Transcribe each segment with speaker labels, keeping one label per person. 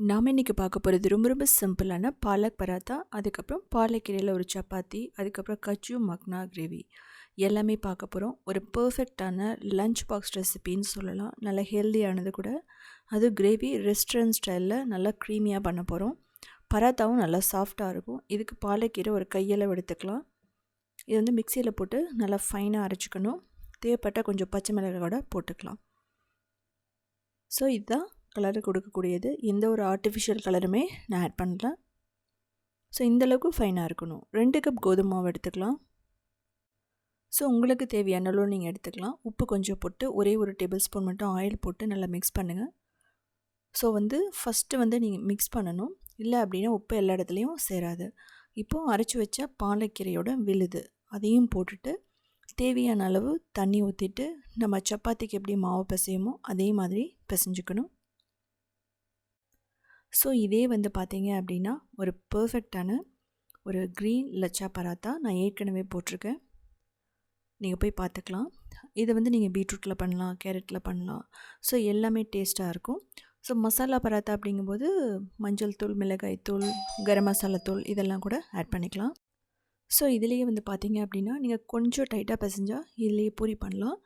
Speaker 1: நாம் இன்றைக்கி பார்க்க போகிறது ரொம்ப ரொம்ப சிம்பிளான பாலக் பராத்தா அதுக்கப்புறம் பாலக்கீரையில் ஒரு சப்பாத்தி அதுக்கப்புறம் கச்சு மக்னா கிரேவி. எல்லாமே பார்க்க போகிறோம் ஒரு பர்ஃபெக்டான லஞ்ச் பாக்ஸ் ரெசிபின்னு சொல்லலாம். நல்ல ஹெல்த்தியானது கூட. அது கிரேவி ரெஸ்டாரண்ட் ஸ்டைலில் நல்லா க்ரீமியாக பண்ண போகிறோம் பராத்தாவும் நல்லா சாஃப்டாக இருக்கும். இதுக்கு பாலக்கீரை ஒரு கையளவு எடுத்துக்கலாம். இது வந்து மிக்சியில் போட்டு நல்லா ஃபைனாக அரைச்சிக்கணும். தேவைப்பட்டால் கொஞ்சம் பச்சை மிளகாய் கூட போட்டுக்கலாம். ஸோ இதுதான் கலரு கொடுக்கக்கூடியது. எந்த ஒரு ஆர்டிஃபிஷியல் கலருமே நான் ஆட் பண்ணல. ஸோ இந்தளவுக்கு ஃபைனாக இருக்கணும். ரெண்டு கப் கோதுமை மாவு எடுத்துக்கலாம். ஸோ உங்களுக்கு தேவையான அளவு நீங்கள் எடுத்துக்கலாம். உப்பு கொஞ்சம் போட்டு ஒரே ஒரு டேபிள் ஸ்பூன் மட்டும் ஆயில் போட்டு நல்லா மிக்ஸ் பண்ணுங்கள் ஸோ வந்து ஃபஸ்ட்டு வந்து நீங்கள் மிக்ஸ் பண்ணணும். இல்லை அப்படின்னா உப்பு எல்லா இடத்துலையும் சேராது. இப்போது அரைச்சி வச்ச பாலக்கீரையோட விழுது. அதையும் போட்டுட்டு தேவையான அளவு தண்ணி ஊற்றிட்டு நம்ம சப்பாத்திக்கு எப்படி மாவு பிசையுமோ அதே மாதிரி பிசைஞ்சுக்கணும். ஸோ இதே வந்து பார்த்தீங்க அப்படின்னா ஒரு பர்ஃபெக்டான ஒரு க்ரீன் லச்சா பராத்தா நான் ஏற்கனவே போட்டிருக்கேன். நீங்கள் போய் பார்த்துக்கலாம். இதை வந்து நீங்கள் பீட்ரூட்டில் பண்ணலாம் கேரட்டில் பண்ணலாம். ஸோ எல்லாமே டேஸ்ட்டாக இருக்கும். ஸோ மசாலா பராத்தா அப்படிங்கும்போது மஞ்சள் தூள் மிளகாய் தூள் கரம் மசாலா தூள் இதெல்லாம் கூட ஆட் பண்ணிக்கலாம். ஸோ இதுலேயே வந்து பார்த்தீங்க அப்படின்னா நீங்கள் கொஞ்சம் டைட்டாக பிசைஞ்சால் இதுலேயே பூரி பண்ணலாம்.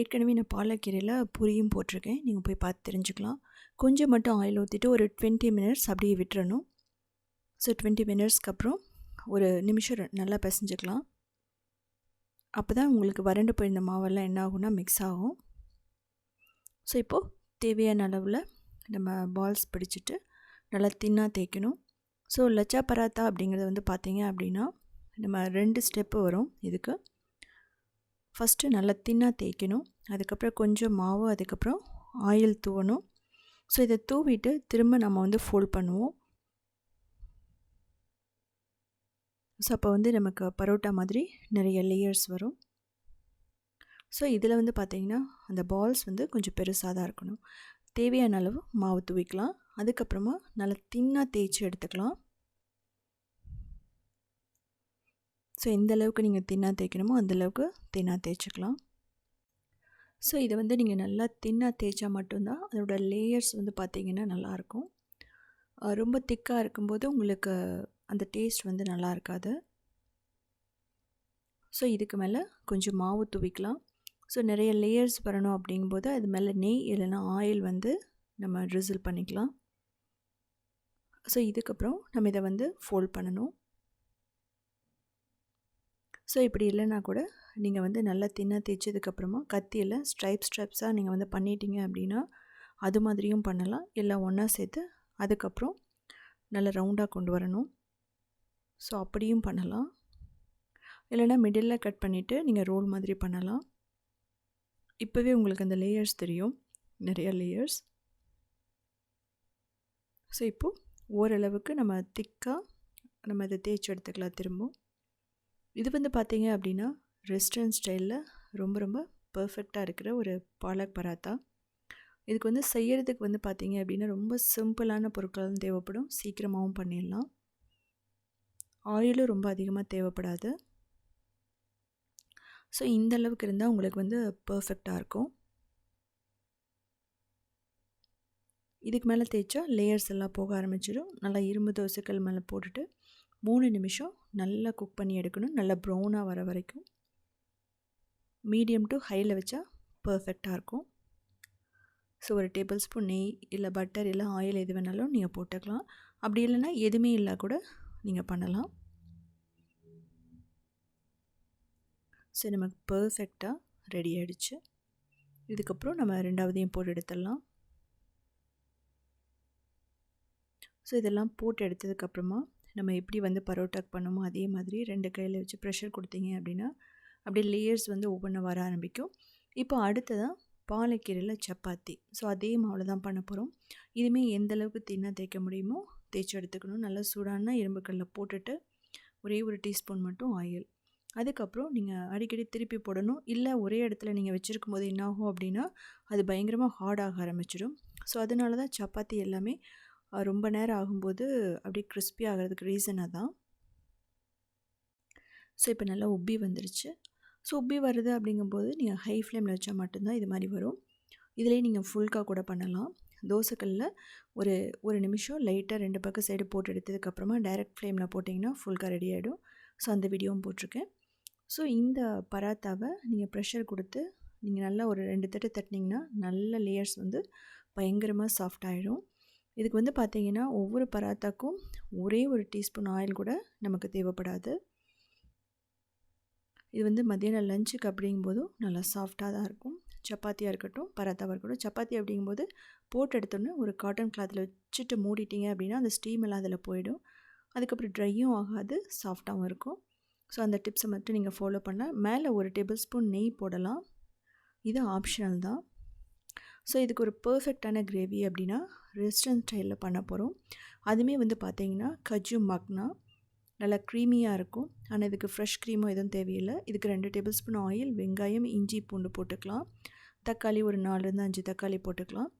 Speaker 1: ஏற்கனவே நான் பாலக்கீரையில் பூரியும் போட்டிருக்கேன். நீங்கள் போய் பார்த்து தெரிஞ்சுக்கலாம். கொஞ்சம் மட்டும் ஆயில் ஊற்றிட்டு ஒரு டுவெண்ட்டி மினிட்ஸ் அப்படியே விட்டுறணும். ஸோ டுவெண்ட்டி மினிட்ஸ்க்கு அப்புறம் ஒரு நிமிஷம் நல்லா பிசைஞ்சுக்கலாம். அப்போ தான் உங்களுக்கு வறண்டு போயிருந்த மாவெல்லாம் என்ன ஆகும்னா மிக்ஸ் ஆகும். ஸோ இப்போது தேவையான அளவில் நம்ம பால்ஸ் பிடிச்சிட்டு நல்லா தின்னாக தேய்க்கணும். ஸோ லச்சா பராத்தா அப்படிங்கிறது வந்து பார்த்திங்க அப்படின்னா நம்ம ரெண்டு ஸ்டெப்பு வரும் இதுக்கு. ஃபஸ்ட்டு நல்லா தின்னாக தேய்க்கணும். அதுக்கப்புறம் கொஞ்சம் மாவு அதுக்கப்புறம் ஆயில் தூவணும். ஸோ இதை தூவிட்டு திரும்ப நம்ம வந்து ஃபோல்ட் பண்ணுவோம். ஸோ அப்போ வந்து நமக்கு பரோட்டா மாதிரி நிறைய லேயர்ஸ் வரும். ஸோ இதில் வந்து பார்த்திங்கன்னா அந்த பால்ஸ் வந்து கொஞ்சம் பெருசாக தான் இருக்கணும். தேவையான அளவு மாவு தூவிக்கலாம். அதுக்கப்புறமா நல்லா தின்னாக தேய்ச்சி எடுத்துக்கலாம். ஸோ எந்த அளவுக்கு நீங்கள் தின்னாக தேய்க்கணுமோ அந்தளவுக்கு தின்னாக தேய்ச்சிக்கலாம். ஸோ இதை வந்து நீங்கள் நல்லா தின்னாக தேய்ச்சா மட்டும்தான் அதோட லேயர்ஸ் வந்து பார்த்திங்கன்னா நல்லாயிருக்கும். ரொம்ப திக்காக இருக்கும்போது உங்களுக்கு அந்த டேஸ்ட் வந்து நல்லா இருக்காது. ஸோ இதுக்கு மேலே கொஞ்சம் மாவு தூவிக்கலாம். ஸோ நிறைய லேயர்ஸ் வரணும் அப்படிங்கும்போது அது மேலே நெய் இல்லைன்னா ஆயில் வந்து நம்ம ட்ரிசில் பண்ணிக்கலாம். ஸோ இதுக்கப்புறம் நம்ம இதை வந்து ஃபோல்ட் பண்ணணும். ஸோ இப்படி இல்லைன்னா கூட நீங்கள் வந்து நல்லா தின்ன தேய்ச்சதுக்கப்புறமா கத்தியில் ஸ்ட்ரைப் ஸ்ட்ரைப்ஸாக நீங்கள் வந்து பண்ணிட்டீங்க அப்படின்னா அது மாதிரியும் பண்ணலாம். எல்லாம் ஒன்றா சேர்த்து அதுக்கப்புறம் நல்லா ரவுண்டாக கொண்டு வரணும். ஸோ அப்படியும் பண்ணலாம். இல்லைனா மிடில் கட் பண்ணிவிட்டு நீங்கள் ரோல் மாதிரி பண்ணலாம். இப்போவே உங்களுக்கு அந்த லேயர்ஸ் தெரியும். நிறைய லேயர்ஸ். ஸோ இப்போது ஓரளவுக்கு நம்ம திக்காக நம்ம இதை தேய்ச்சி எடுத்துக்கலாம் திரும்பவும். இது வந்து பார்த்திங்க அப்படின்னா ரெஸ்டாரண்ட் ஸ்டைலில் ரொம்ப ரொம்ப பர்ஃபெக்டாக இருக்கிற ஒரு பாலக் பராத்தா. இதுக்கு வந்து செய்கிறதுக்கு வந்து பார்த்திங்க அப்படின்னா ரொம்ப சிம்பிளான பொருட்கள் தேவைப்படும். சீக்கிரமாகவும் பண்ணிடலாம். ஆயிலும் ரொம்ப அதிகமாக தேவைப்படாது. ஸோ இந்த அளவுக்கு இருந்தால் உங்களுக்கு வந்து பர்ஃபெக்டாக இருக்கும். இதுக்கு மேலே தேய்ச்சா லேயர்ஸ் எல்லாம் போக ஆரம்பிச்சிடும். நல்லா இரும்பு தோசைக்கல் மேலே போட்டுட்டு மூணு நிமிஷம் நல்லா குக் பண்ணி எடுக்கணும். நல்லா ப்ரௌனாக வர வரைக்கும். மீடியம் டு ஹையில் வச்சா பர்ஃபெக்டாக இருக்கும். ஸோ ஒரு டேபிள் ஸ்பூன் நெய் இல்லை பட்டர் இல்லை ஆயில் எது வேணாலும் நீங்கள் போட்டுக்கலாம். அப்படி இல்லைன்னா எதுவுமே இல்லை கூட நீங்கள் பண்ணலாம். ஸோ நமக்கு பர்ஃபெக்டாக ரெடி ஆகிடுச்சு இதுக்கப்புறம் நம்ம ரெண்டாவதையும் போட்டு எடுத்துடலாம். ஸோ இதெல்லாம் போட்டு எடுத்ததுக்கப்புறமா நம்ம எப்படி வந்து பரோட்டாக்கு பண்ணோமோ அதே மாதிரி ரெண்டு கையில் வச்சு ப்ரெஷர் கொடுத்தீங்க அப்படின்னா அப்படியே லேயர்ஸ் வந்து ஒவ்வொன்றா வர ஆரம்பிக்கும். இப்போ அடுத்ததாக பாலைக்கீரையில் சப்பாத்தி. ஸோ அதே மாவில் தான் பண்ண போகிறோம் இதுவுமே எந்த அளவுக்கு தின்னாக தேய்க்க முடியுமோ தேய்ச்சி எடுத்துக்கணும். நல்லா சூடான இரும்புக்கல்லில் போட்டுட்டு ஒரே ஒரு டீஸ்பூன் மட்டும் ஆயில். அதுக்கப்புறம் நீங்கள் அடிக்கடி திருப்பி போடணும். இல்லை ஒரே இடத்துல நீங்கள் வச்சுருக்கும் போது என்னாகும் அப்படின்னா அது பயங்கரமாக ஹார்டாக ஆரம்பிச்சிடும். ஸோ அதனால தான் சப்பாத்தி எல்லாமே ரொம்ப நேரம் ஆகும்போது அப்படியே கிறிஸ்பி ஆகிறதுக்கு ரீசனாக தான் ஸோ இப்போ நல்லா உப்பி வந்துருச்சு. ஸோ உப்பி வருது அப்படிங்கும்போது நீங்கள் ஹை ஃப்ளேமில் வச்சால் மட்டும்தான் இது மாதிரி வரும். இதிலே நீங்கள் ஃபுல்காக கூட பண்ணலாம். தோசைக்கல்லில் ஒரு ஒரு நிமிஷம் லைட்டாக ரெண்டு பக்கம் சைடு போட்டு எடுத்ததுக்கப்புறமா டைரக்ட் ஃப்ளேமில் போட்டிங்கன்னா ஃபுல்காக ரெடி ஆகிடும் ஸோ அந்த வீடியோவும் போட்டிருக்கேன். ஸோ இந்த பராத்தாவை நீங்கள் ப்ரெஷர் கொடுத்து நீங்கள் நல்லா ஒரு ரெண்டு தட்டு தட்டினீங்கன்னா நல்ல லேயர்ஸ் வந்து பயங்கரமாக சாஃப்ட் ஆகிடும் இதுக்கு வந்து பார்த்திங்கன்னா ஒவ்வொரு பராத்தாக்கும் ஒரே ஒரு டீஸ்பூன் ஆயில் கூட நமக்கு தேவைப்படாது. இது வந்து மத்தியானம் லஞ்சுக்கு அப்படிங்கும்போதும் நல்லா சாஃப்டாக தான் இருக்கும். சப்பாத்தியாக இருக்கட்டும் பராத்தாவாக இருக்கட்டும். சப்பாத்தி அப்படிங்கும்போது போட்டு எடுத்தோன்னே ஒரு காட்டன் கிளாத்தில் வச்சுட்டு மூடிட்டீங்க அப்படின்னா அந்த ஸ்டீம் எல்லாம் அதில் போயிடும். அதுக்கப்புறம் ட்ரையும் ஆகாது சாஃப்டாகவும் இருக்கும். ஸோ அந்த டிப்ஸை மட்டும் நீங்கள் ஃபாலோ பண்ணால் மேலே ஒரு டேபிள் ஸ்பூன் நெய் போடலாம். இது ஆப்ஷனல் தான். ஸோ இதுக்கு ஒரு பர்ஃபெக்டான கிரேவி அப்படின்னா ரெஸ்டாரண்ட் ஸ்டைலில் பண்ண போகிறோம் அதுவுமே வந்து பார்த்தீங்கன்னா கஜு மக்னா நல்லா க்ரீமியாக இருக்கும். ஆனால் இதுக்கு ஃப்ரெஷ் க்ரீமும் எதுவும் தேவையில்லை. இதுக்கு ரெண்டு டேபிள் ஸ்பூன் ஆயில் வெங்காயம் இஞ்சி பூண்டு போட்டுக்கலாம். தக்காளி ஒரு நாலுலேருந்து அஞ்சு தக்காளி போட்டுக்கலாம்.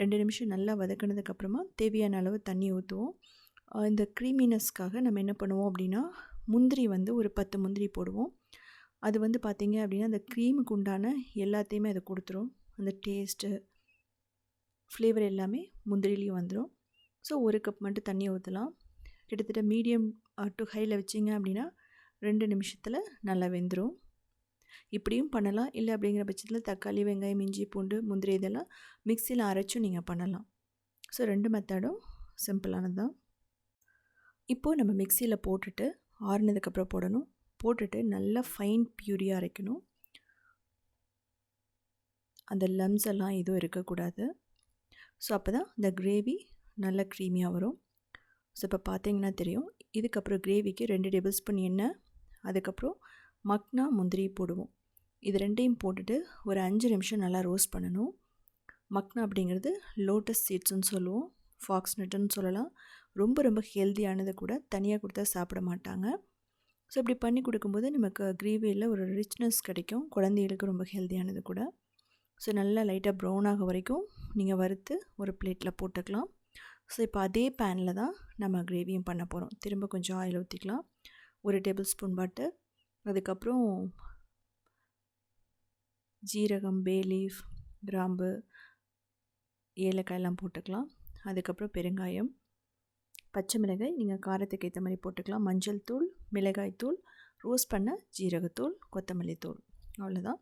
Speaker 1: ரெண்டு நிமிஷம் நல்லா வதக்கினதுக்கப்புறமா தேவையான அளவு தண்ணி ஊற்றுவோம் இந்த க்ரீமினஸ்க்காக நம்ம என்ன பண்ணுவோம் அப்படின்னா முந்திரி வந்து ஒரு பத்து முந்திரி போடுவோம். அது வந்து பார்த்திங்க அப்படின்னா அந்த க்ரீமுக்கு உண்டான எல்லாத்தையுமே அதை கொடுத்துரும். அந்த டேஸ்ட்டு ஃப்ளேவர் எல்லாமே முந்திரிலையும் வந்துடும் ஸோ ஒரு கப் மட்டும் தண்ணி ஊற்றலாம் கிட்டத்தட்ட மீடியம் டு ஹையில் வச்சிங்க அப்படின்னா ரெண்டு நிமிஷத்தில் நல்லா வெந்துடும் இப்படியும் பண்ணலாம். இல்லை அப்படிங்கிற பட்சத்தில் தக்காளி வெங்காயம் இஞ்சி பூண்டு முந்திரி இதெல்லாம் மிக்சியில் அரைச்சும் நீங்கள் பண்ணலாம். ஸோ ரெண்டு மெத்தடும் சிம்பிளானது தான் இப்போது நம்ம மிக்சியில் போட்டுட்டு ஆறுனதுக்கப்புறம் போடணும். போட்டுட்டு நல்லா ஃபைன் பியூரியாக அரைக்கணும். அந்த லம்ஸ் எல்லாம் எதுவும் இருக்கக்கூடாது. ஸோ அப்போ தான் இந்த கிரேவி நல்ல க்ரீமியாக வரும். ஸோ இப்போ பார்த்தீங்கன்னா தெரியும். இதுக்கப்புறம் கிரேவிக்கு ரெண்டு டேபிள் ஸ்பூன் எண்ணெய் அதுக்கப்புறம் மக்னா முந்திரி போடுவோம். இது ரெண்டையும் போட்டுட்டு ஒரு அஞ்சு நிமிஷம் நல்லா ரோஸ்ட் பண்ணணும். மக்னா அப்படிங்கிறது லோட்டஸ் சீட்ஸ்னு சொல்லுவோம். ஃபாக்ஸ் நட்டுன்னு சொல்லலாம். ரொம்ப ரொம்ப ஹெல்த்தியானது கூட தனியாக கொடுத்தா சாப்பிட மாட்டாங்க. ஸோ இப்படி பண்ணி கொடுக்கும்போது நமக்கு கிரேவியில் ஒரு ரிச்னஸ் கிடைக்கும். குழந்தைகளுக்கு ரொம்ப ஹெல்த்தியானது கூட. ஸோ நல்லா லைட்டாக ப்ரௌன் ஆக வரைக்கும் நீங்கள் வறுத்து ஒரு பிளேட்டில் போட்டுக்கலாம். ஸோ இப்போ அதே பேனில் தான் நம்ம கிரேவியும் பண்ண போகிறோம் திரும்ப கொஞ்சம் ஆயில் ஊற்றிக்கலாம் ஒரு டேபிள் ஸ்பூன் பட்டர் அதுக்கப்புறம் ஜீரகம் பே லீஃப் கிராம்பு ஏலக்காயெல்லாம் போட்டுக்கலாம். அதுக்கப்புறம் பெருங்காயம் பச்சை மிளகாய் நீங்கள் காரத்துக்கு ஏற்ற மாதிரி போட்டுக்கலாம். மஞ்சள் தூள் மிளகாய் தூள் ரோஸ்ட் பண்ண ஜீரகத்தூள் கொத்தமல்லி தூள். அவ்வளோதான்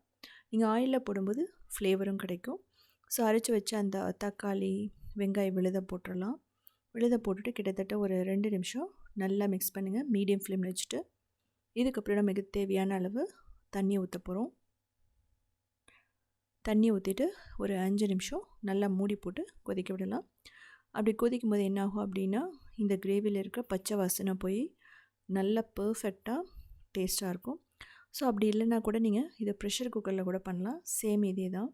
Speaker 1: நீங்கள் ஆயிலில் போடும்போது ஃப்ளேவரும் கிடைக்கும். ஸோ அரைச்சி வச்ச அந்த தக்காளி வெங்காயம் விழுத போட்டுடலாம் விழுத போட்டுட்டு கிட்டத்தட்ட ஒரு ரெண்டு நிமிஷம் நல்லா மிக்ஸ் பண்ணுங்கள் மீடியம் ஃப்ளேமில் வச்சுட்டு. இதுக்கப்புறம் நமக்கு தேவையான அளவு தண்ணி ஊற்ற போகிறோம் தண்ணி ஊற்றிட்டு ஒரு அஞ்சு நிமிஷம் நல்லா மூடி போட்டு கொதிக்க விடலாம். அப்படி கொதிக்கும் போது என்னாகும் அப்படின்னா இந்த கிரேவியில் இருக்க பச்சை வாசனை போய் நல்லா பர்ஃபெக்டாக டேஸ்ட்டாக இருக்கும். ஸோ அப்படி இல்லைன்னா கூட நீங்கள் இதை ப்ரெஷர் குக்கரில் கூட பண்ணலாம். சேம் இதே தான்.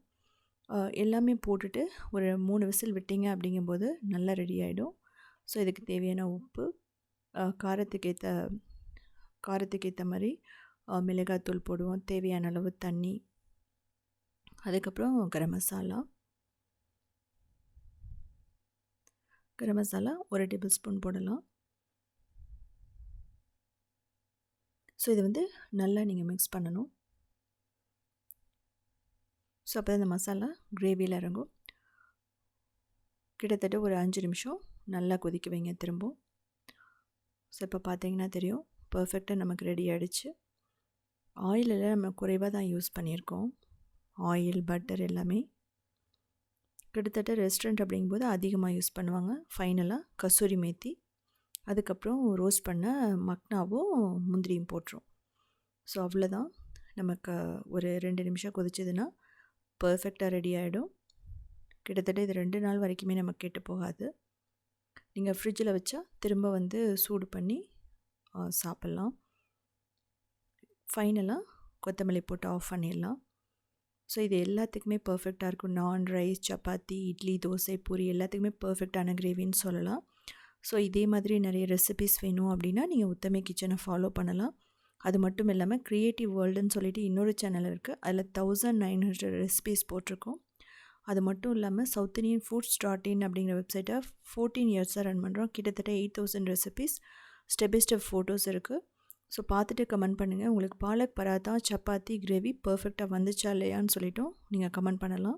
Speaker 1: எல்லாமே போட்டுட்டு ஒரு மூணு விசில் விட்டீங்க அப்படிங்கும்போது நல்லா ரெடி ஆகிடும் ஸோ இதுக்கு தேவையான உப்பு காரத்துக்கு ஏற்ற காரத்துக்கு ஏற்ற மாதிரி மிளகாத்தூள் போடுவோம். தேவையான அளவு தண்ணி. அதுக்கப்புறம் கரம் மசாலா. கரம் மசாலா ஒரு டேபிள் ஸ்பூன் போடலாம். ஸோ இது வந்து நல்லா நீங்கள் மிக்ஸ் பண்ணணும். ஸோ அப்போ தான் இந்த மசாலா கிரேவியில் இறங்கும். கிட்டத்தட்ட ஒரு அஞ்சு நிமிஷம் நல்லா கொதிக்க வைங்க திரும்ப ஸோ இப்போ பார்த்தீங்கன்னா தெரியும் பர்ஃபெக்டாக நமக்கு ரெடி ஆகிடுச்சு ஆயிலெல்லாம் நம்ம குறைவாக தான் யூஸ் பண்ணியிருக்கோம். ஆயில் பட்டர் எல்லாமே. கிட்டத்தட்ட ரெஸ்டாரண்ட் அப்படிங்கும்போது அதிகமாக யூஸ் பண்ணுவாங்க. ஃபைனலாக கசூரி மேத்தி. அதுக்கப்புறம் ரோஸ்ட் பண்ண மக்னாவும் முந்திரியும் போட்டுரும். ஸோ அவ்வளோதான். நமக்கு ஒரு ரெண்டு நிமிஷம் கொதிச்சதுன்னா பர்ஃபெக்டாக ரெடி ஆகிடும் கிட்டத்தட்ட இது ரெண்டு நாள் வரைக்குமே நமக்கு கெட்டு போகாது. நீங்கள் ஃப்ரிட்ஜில் வச்சா திரும்ப வந்து சூடு பண்ணி சாப்பிட்லாம். ஃபைனலாக கொத்தமல்லி போட்டு ஆஃப் பண்ணிடலாம். ஸோ இது எல்லாத்துக்குமே பர்ஃபெக்டாக இருக்கும். நான் ரைஸ் சப்பாத்தி இட்லி தோசை பூரி எல்லாத்துக்குமே பர்ஃபெக்டான கிரேவின்னு சொல்லலாம். ஸோ இதே மாதிரி நிறைய ரெசிபிஸ் வேணும் அப்படின்னா நீங்கள் உத்தமை கிச்சனை ஃபாலோ பண்ணலாம். அது மட்டும் இல்லாமல் க்ரியேட்டிவ் வேர்ல்டுன்னு சொல்லிட்டு இன்னொரு சேனல் இருக்குது அதில் தௌசண்ட் நைன் ஹண்ட்ரட் ரெசிபிஸ் போட்டிருக்கோம். அது மட்டும் இல்லாமல் south Indian foods dot in அப்படிங்கிற வெப்சைட்டை ஃபோர்டீன் இயர்ஸாக ரன் பண்ணுறோம் கிட்டத்தட்ட eight thousand recipes step by step photos இருக்குது ஸோ பார்த்துட்டு கமெண்ட் பண்ணுங்கள் உங்களுக்கு பாலக் பராத்தா சப்பாத்தி கிரேவி பர்ஃபெக்டாக வந்துச்சா இல்லையான்னு சொல்லிட்டோம் நீங்கள் கமெண்ட் பண்ணலாம்.